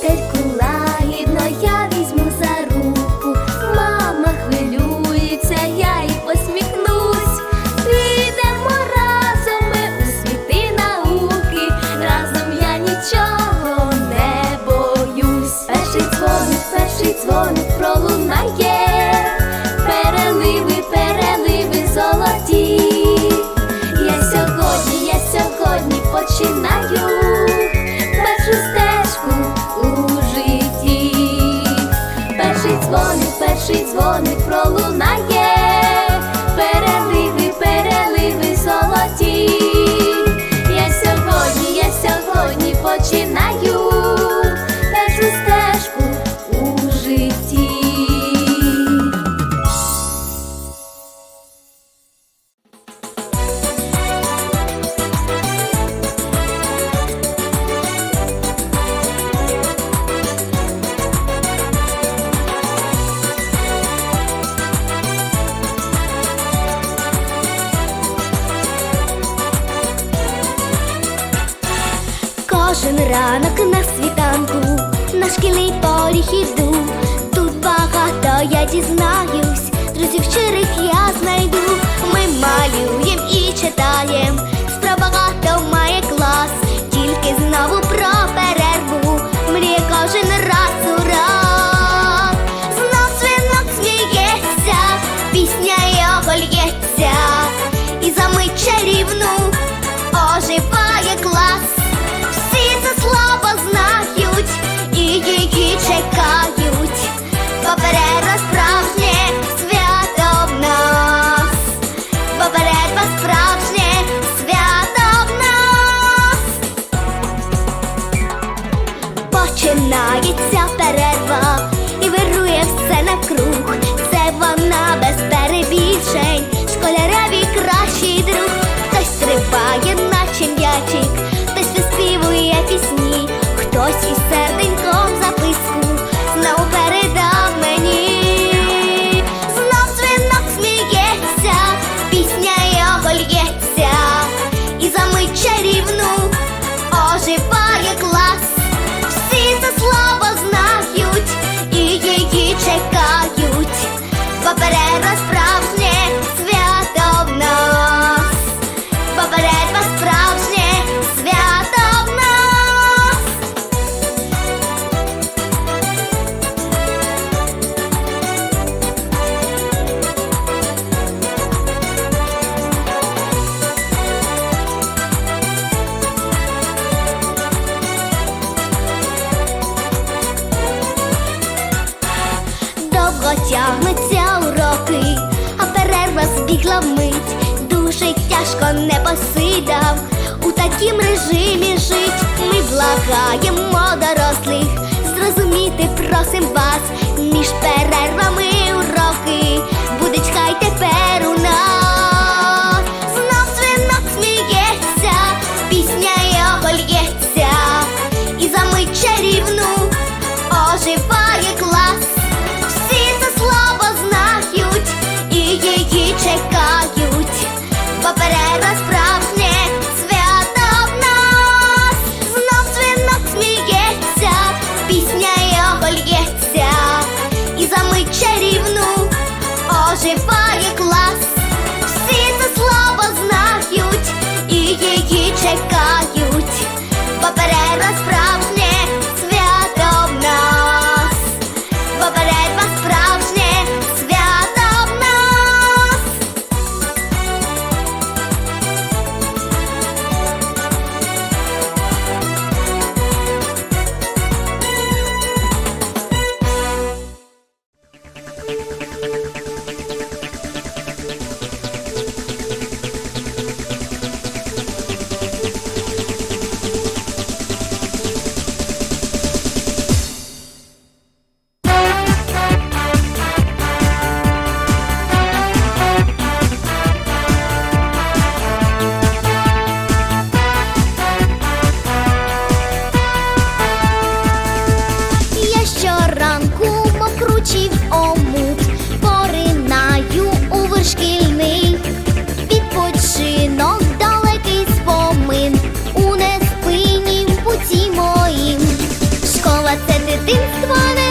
Peter Cruz. дзвоник пролунав. रानक тягнуться уроки, а перерва збігла мить, дуже тяжко не посидав. У такім режимі жить ми благаємо дорослих, зрозуміти просим вас між перервами. check up. дитинство.